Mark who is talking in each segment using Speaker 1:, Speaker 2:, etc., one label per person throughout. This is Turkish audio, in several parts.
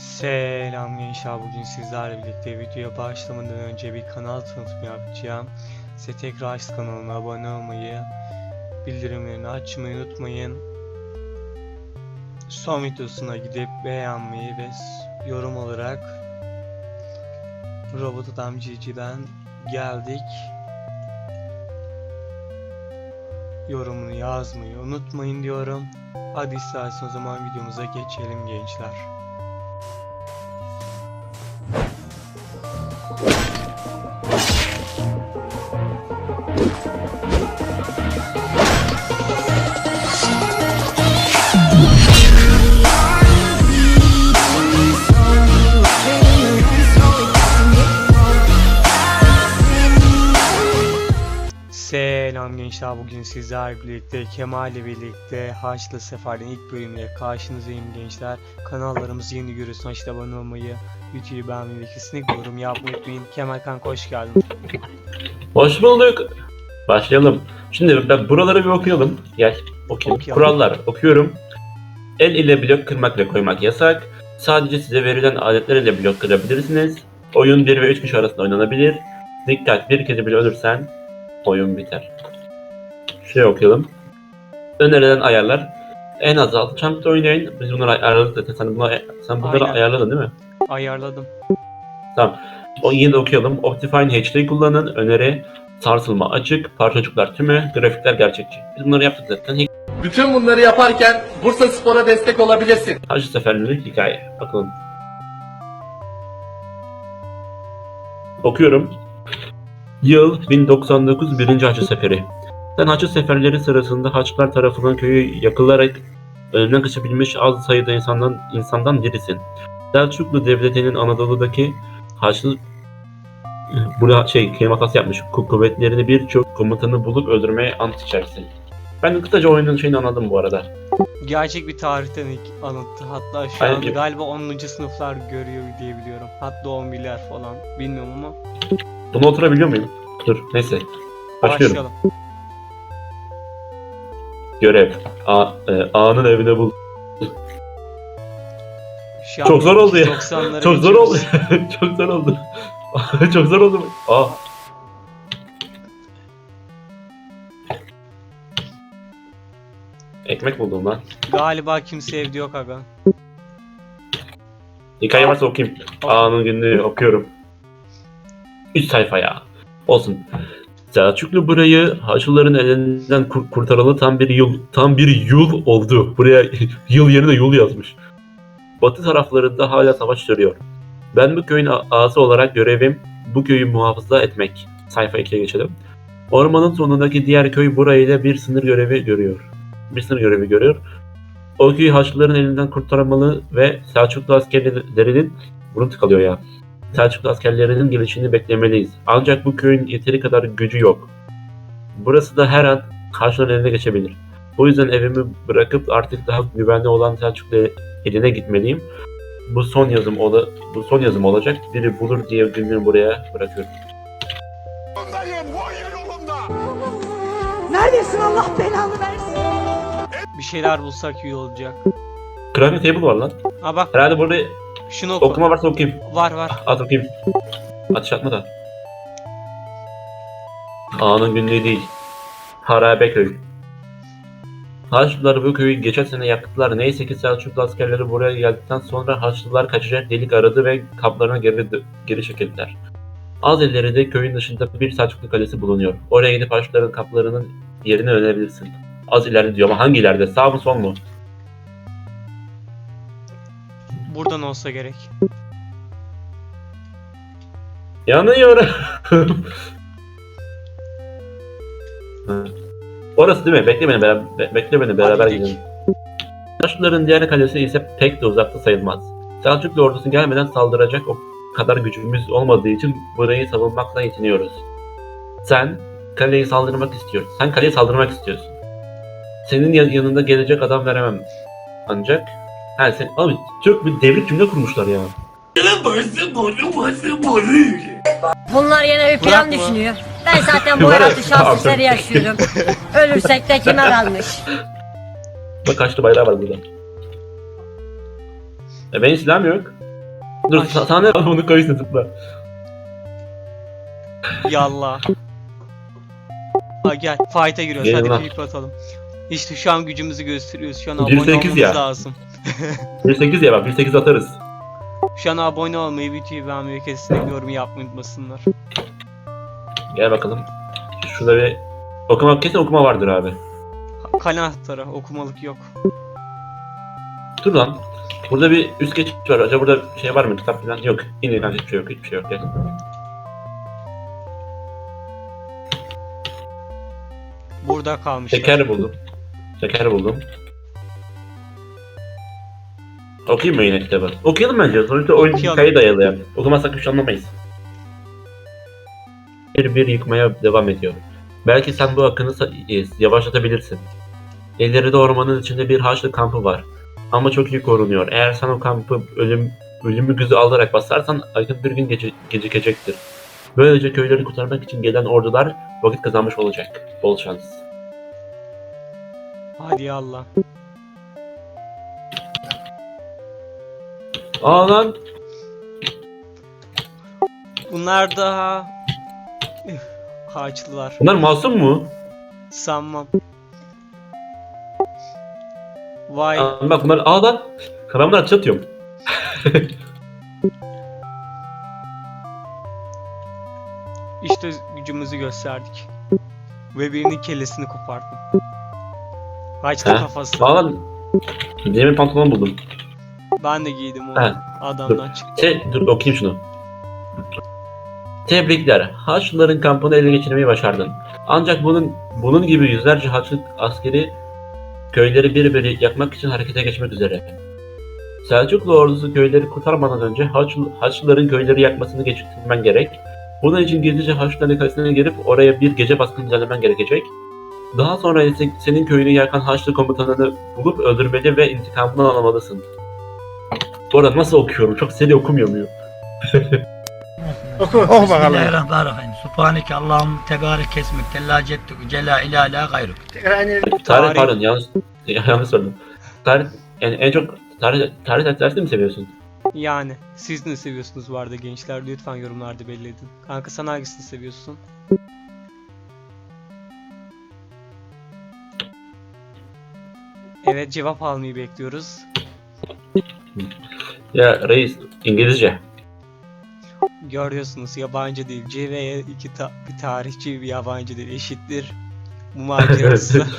Speaker 1: Selam gençler bugün sizlerle birlikte videoya başlamadan önce bir kanal tanıtımı yapacağım. Size tekrar Aşk kanalına abone olmayı, bildirimlerini açmayı unutmayın. Son videosuna gidip beğenmeyi ve yorum olarak Robot Adam GG'den geldik. Yorumunu yazmayı unutmayın diyorum. Hadi istersen o zaman videomuza geçelim gençler. Selam gençler bugün sizlerle birlikte Kemal ile birlikte Haçlı Sefer'in ilk bölümüyle karşınızdayım gençler. Kanallarımızı yeni görüyorsunuz Haçlı abone olmayı, videoyu beğenmeyi ve kesinlikle yorum yapmayı unutmayın. Kemal kanka hoş geldin.
Speaker 2: Hoş bulduk. Başlayalım. Şimdi ben buraları bir okuyalım. Gel okuyalım.
Speaker 1: Okuyalım.
Speaker 2: Kurallar okuyorum. El ile blok kırmak ve koymak yasak. Sadece size verilen aletler ile blok kırabilirsiniz. Oyun 1 ve 3 kişi arasında oynanabilir. Dikkat bir kez bile ölürsen oyun biter. Şuraya okuyalım. Önerilen ayarlar. En az 6 çankta oynayın. Biz bunları ayarladık zaten. Sen, bunu, sen bunları
Speaker 1: Aynen.
Speaker 2: ayarladın değil mi?
Speaker 1: Ayarladım.
Speaker 2: O yine de okuyalım. Optifine HD kullanın. Öneri sarsılma açık, parçacıklar tümü, grafikler gerçekçi. Biz bunları yaptık zaten.
Speaker 3: Bütün bunları yaparken Bursa Spor'a destek olabilirsin.
Speaker 2: Hacı seferleri hikaye. Bakalım. Okuyorum. Yıl 1099 1. Haçlı Seferi. Sen Haçlı Seferleri sırasında Haçlılar tarafından köyü yakılarak önüne kaçabilmiş az sayıda insandan insandan birisin. Selçuklu Devleti'nin Anadolu'daki Haçlı burada şey kelime hatası yapmış. Ku- Kuvvetlerini birçok komutanı bulup öldürmeye ant içersin. Ben kısaca oyunun şeyini anladım bu arada.
Speaker 1: Gerçek bir tarihten anlattı. Hatta şu an galiba 10. sınıflar görüyor diye biliyorum. Hatta 11'ler falan. Bilmiyorum ama
Speaker 2: Bunu oturabiliyor muyum? Dur neyse. Başlıyorum.
Speaker 1: başlayalım.
Speaker 2: Görev. A, e, A'nın evine bul.
Speaker 1: Şu an
Speaker 2: Çok zor oldu ya.
Speaker 1: 90'lara
Speaker 2: Çok zor oldu.
Speaker 1: geçiyoruz.
Speaker 2: Çok zor oldu. Çok zor oldu. Aa. Ekmek buldum lan.
Speaker 1: Galiba kimse evde yok aga.
Speaker 2: Hikaye varsa okuyayım. A'nın günlüğü okuyorum. 3 sayfa ya. Olsun. Selçuklu burayı Haçlıların elinden kur- kurtaralı tam bir yıl tam bir yıl oldu. Buraya yıl yerine yol yazmış. Batı taraflarında hala savaş sürüyor. Ben bu köyün ağası olarak görevim bu köyü muhafaza etmek. Sayfa 2'ye geçelim. Ormanın sonundaki diğer köy burayla bir sınır görevi görüyor. Bir sınır görevi görüyor. O köyü Haçlıların elinden kurtarmalı ve Selçuklu askerlerinin bunu tıkalıyor ya. Selçuklu askerlerinin gelişini beklemeliyiz. Ancak bu köyün yeteri kadar gücü yok. Burası da her an Haçlıların eline geçebilir. Bu yüzden evimi bırakıp artık daha güvenli olan Selçuklu eline gitmeliyim. Bu son yazım ola, bu son yazım olacak. Biri bulur diye günlüğü buraya bırakıyorum.
Speaker 4: Neredesin Allah belanı versin.
Speaker 1: Bir şeyler bulsak iyi olacak.
Speaker 2: Crafting table var lan.
Speaker 1: Ha bak
Speaker 2: Herhalde burada
Speaker 1: şunu oku.
Speaker 2: okuma varsa okuyayım.
Speaker 1: Var var.
Speaker 2: At okuyayım. Atış atma da. Ağanın günlüğü değil. Harabe köy. Haçlılar bu köyü geçen sene yaktılar. Neyse ki Selçuklu askerleri buraya geldikten sonra Haçlılar kaçacak delik aradı ve kaplarına geri, geri çekildiler. Az ileride köyün dışında bir Selçuklu kalesi bulunuyor. Oraya gidip Haçlıların kaplarının yerini öğrenebilirsin. Az ileride diyor ama hangi ileride? Sağ mı sol mu?
Speaker 1: Buradan olsa gerek.
Speaker 2: Yanıyorum. Hı. Orası değil mi? Bekle beni beraber, be- bekle beni beraber
Speaker 1: Hadi
Speaker 2: gidelim. Selçukluların diğer kalesi ise pek de uzakta sayılmaz. Selçuklu ordusu gelmeden saldıracak o kadar gücümüz olmadığı için burayı savunmakla yetiniyoruz. Sen kaleyi saldırmak istiyorsun. Sen kaleye saldırmak istiyorsun. Senin yan- yanında gelecek adam veremem. Ancak ha sen abi çok bir devrik cümle kurmuşlar ya.
Speaker 5: Bunlar yine bir plan
Speaker 1: Bırakma.
Speaker 5: düşünüyor. Ben zaten bu
Speaker 2: Bırak.
Speaker 5: hayatı şans
Speaker 2: Tamam.
Speaker 5: eseri yaşıyorum. Ölürsek de kime kalmış?
Speaker 2: Bak kaçtı bayrağı var burada. E benim silahım yok. Dur sa- sana ne bunu koysun tıkla.
Speaker 1: Yallah. Ha gel fight'a giriyoruz.
Speaker 2: Gelin
Speaker 1: Hadi
Speaker 2: lan.
Speaker 1: pip atalım. İşte şu an gücümüzü gösteriyoruz. Şu an abone olmamız
Speaker 2: ya.
Speaker 1: lazım.
Speaker 2: 1.8 ya bak 1.8 atarız.
Speaker 1: Şu an abone olmayı, videoyu beğenmeyi, kesinlikle yorum yapmayı unutmasınlar.
Speaker 2: Gel bakalım. Şurada bir okuma kesin okuma vardır abi.
Speaker 1: Kalem anahtarı, okumalık yok.
Speaker 2: Dur lan. Burada bir üst geçit var. Acaba burada şey var mı? Kitap falan yok. Yine hiçbir şey yok. Hiçbir şey yok. Gel.
Speaker 1: Burada kalmışlar.
Speaker 2: Şeker buldum. Şeker buldum. Okuyayım mı yine kitabı? Okuyalım bence. Sonuçta oyun
Speaker 1: Okuyalım.
Speaker 2: hikaye dayalı yani. Okumazsak şey anlamayız. Bir bir yıkmaya devam ediyor. Belki sen bu akını sa- e, yavaşlatabilirsin. İleride ormanın içinde bir haçlı kampı var. Ama çok iyi korunuyor. Eğer sen o kampı ölüm ölümü göze alarak basarsan akın bir gün gece, gecikecektir. Böylece köyleri kurtarmak için gelen ordular vakit kazanmış olacak. Bol şans.
Speaker 1: Hadi yallah.
Speaker 2: Aa lan
Speaker 1: Bunlar daha... Haçlılar.
Speaker 2: bunlar masum mu?
Speaker 1: Sanmam. Vay.
Speaker 2: Aa, bak bunlar aa lan karamlar atış atıyorum.
Speaker 1: İşte gücümüzü gösterdik. Ve birinin kellesini kopardım. Haçlı kafası.
Speaker 2: Aa lan demir pantolon buldum.
Speaker 1: Ben de giydim onu.
Speaker 2: He.
Speaker 1: Adamdan çıktı.
Speaker 2: Şey dur okuyayım şunu. Tebrikler. Haçlıların kampını ele geçirmeyi başardın. Ancak bunun bunun gibi yüzlerce Haçlı askeri köyleri bir bir yakmak için harekete geçmek üzere. Selçuklu ordusu köyleri kurtarmadan önce Haçlı, Haçlıların köyleri yakmasını geciktirmen gerek. Bunun için gizlice Haçlıların kalesine girip oraya bir gece baskını düzenlemen gerekecek. Daha sonra ise senin köyünü yakan Haçlı komutanını bulup öldürmeli ve intikamını almalısın. Bu arada nasıl okuyorum? Çok seri okumuyor muyum?
Speaker 6: Oh Bismillahirrahmanirrahim. Subhaneke Allahum tebarek kesmek. Tella ceddük. Cela ila la gayruk.
Speaker 2: Tarih,
Speaker 1: Tarih.
Speaker 2: pardon yanlış yanlış sordum. Tarih yani en çok tarih tarih dersi mi seviyorsun?
Speaker 1: Yani siz ne seviyorsunuz arada gençler? Lütfen yorumlarda belli edin. Kanka sen hangisini seviyorsun? Evet cevap almayı bekliyoruz.
Speaker 2: Ya reis İngilizce.
Speaker 1: Görüyorsunuz yabancı dil. C ve iki ta- bir tarihçi bir yabancı dil eşittir. Bu macerası.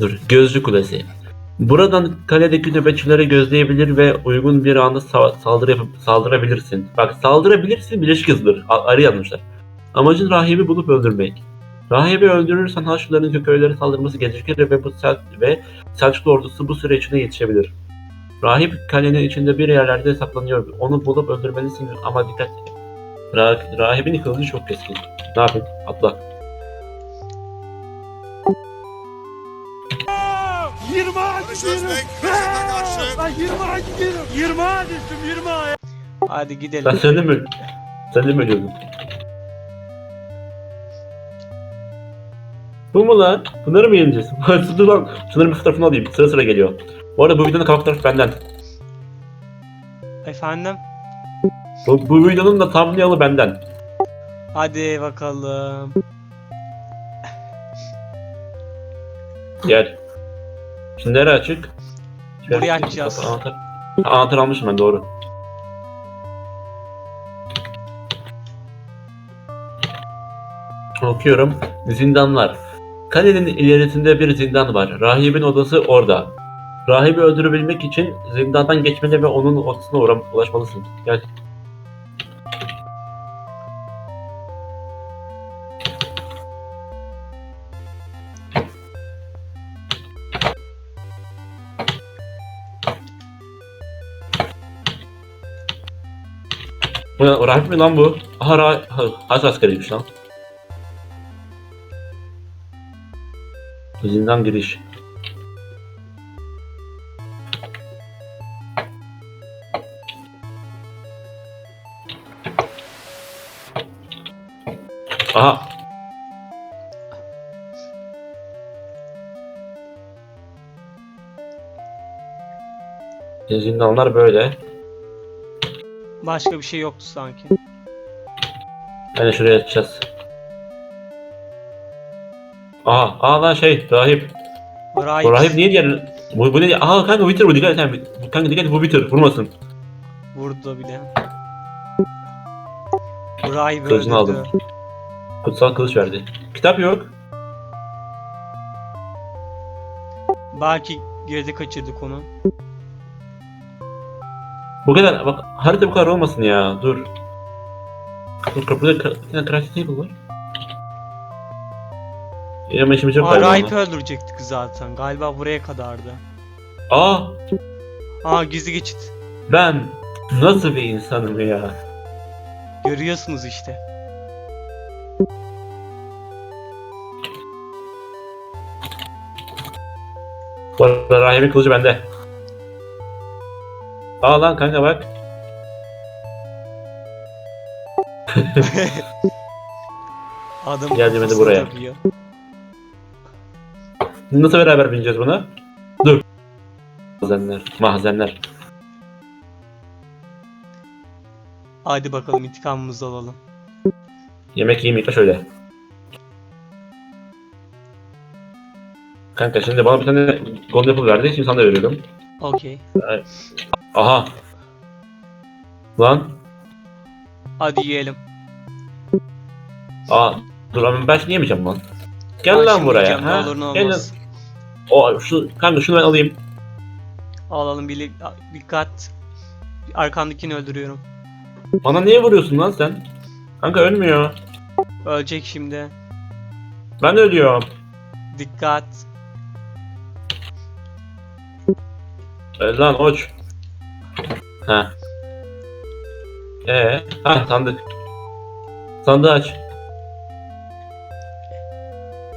Speaker 2: Dur Gözcü Kulesi. Buradan kaledeki nöbetçileri gözleyebilir ve uygun bir anda sa- saldırı yapıp saldırabilirsin. Bak saldırabilirsin birleşik yazılır. A- arı yazmışlar. Amacın rahibi bulup öldürmek. Rahibi öldürürsen Haçlıların köyleri saldırması gecikir ve bu Sel ve Selçuklu ordusu bu süre içinde yetişebilir. Rahip kalenin içinde bir yerlerde saklanıyor. Onu bulup öldürmelisin ama dikkat et. Ra- rahibin kılıcı çok keskin. Ne yapayım? Atla.
Speaker 1: Hadi
Speaker 2: Ben
Speaker 1: gidelim.
Speaker 2: sen de mi? Sen de mi ölüyordun? Bu mu lan? Bunları mı yeneceğiz? Dur lan. Şunların bir fotoğrafını alayım. Sıra sıra geliyor. Bu arada bu videonun kapak fotoğrafı benden.
Speaker 1: Efendim?
Speaker 2: Bu, bu videonun da thumbnail'ı benden.
Speaker 1: Hadi bakalım.
Speaker 2: Gel. Şimdi nereye açık? Şöyle
Speaker 1: Burayı açacağız.
Speaker 2: Anahtar. Anahtar almışım ben doğru. Okuyorum. Zindanlar. Kalenin ilerisinde bir zindan var. Rahibin odası orada. Rahibi öldürebilmek için zindandan geçmeli ve onun odasına uğra- ulaşmalısın. Gel. Bu ne? Rahip mi lan bu? Aha ra ha, Haç askeriymiş lan. Zindan giriş. Aha. Zindanlar böyle.
Speaker 1: Başka bir şey yoktu sanki.
Speaker 2: Yani şuraya açacağız. Aha, aa lan şey, rahip.
Speaker 1: Rahip.
Speaker 2: Bu rahip niye diğer... Bu, bu ne? Aha kanka bitir bu dikkat sen. Kanka dikkat bu bitir, vurmasın.
Speaker 1: Vurdu bile. Bu rahip
Speaker 2: Kılıcını
Speaker 1: öldürdü.
Speaker 2: aldım. Kutsal kılıç verdi. Kitap yok.
Speaker 1: Belki geride kaçırdık onu.
Speaker 2: Bu kadar, bak harita bu kadar olmasın ya, dur. Dur kapıda ka- bir tane crafting table var. Ama işimiz yok
Speaker 1: Aa,
Speaker 2: ona.
Speaker 1: öldürecektik zaten. Galiba buraya kadardı.
Speaker 2: Aa,
Speaker 1: Aa gizli geçit.
Speaker 2: ben nasıl bir insanım ya?
Speaker 1: Görüyorsunuz işte.
Speaker 2: Bu arada rahibin kılıcı bende. Aa lan kanka bak.
Speaker 1: Adam
Speaker 2: Geldi beni
Speaker 1: kafasına
Speaker 2: buraya.
Speaker 1: takıyor.
Speaker 2: Nasıl beraber bineceğiz buna? Dur. Mahzenler, mahzenler.
Speaker 1: Hadi bakalım intikamımızı alalım.
Speaker 2: Yemek yiyeyim ilk şöyle. Kanka şimdi bana bir tane gold apple verdi. Şimdi sana da veriyorum.
Speaker 1: Okey.
Speaker 2: Aha. Lan.
Speaker 1: Hadi yiyelim.
Speaker 2: Aa. Dur ama ben şimdi yemeyeceğim lan. Gel
Speaker 1: Ay,
Speaker 2: lan buraya.
Speaker 1: ne olur ne
Speaker 2: Gel lan. O şu kanka şunu ben alayım.
Speaker 1: Alalım bir dikkat. Arkamdakini öldürüyorum.
Speaker 2: Bana niye vuruyorsun lan sen? Kanka ölmüyor.
Speaker 1: Ölecek şimdi.
Speaker 2: Ben ölüyorum.
Speaker 1: Dikkat.
Speaker 2: Öl lan oç. Ha. Ee, ha sandık. Sandığı aç.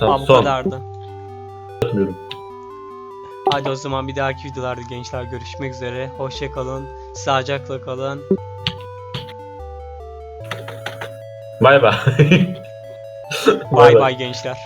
Speaker 2: Tamam
Speaker 1: Aa, bu
Speaker 2: son.
Speaker 1: kadardı.
Speaker 2: Atmıyorum.
Speaker 1: Hadi o zaman bir dahaki videolarda gençler görüşmek üzere. Hoşça kalın. Sağlıcakla kalın.
Speaker 2: Bay bay.
Speaker 1: Bay bay gençler.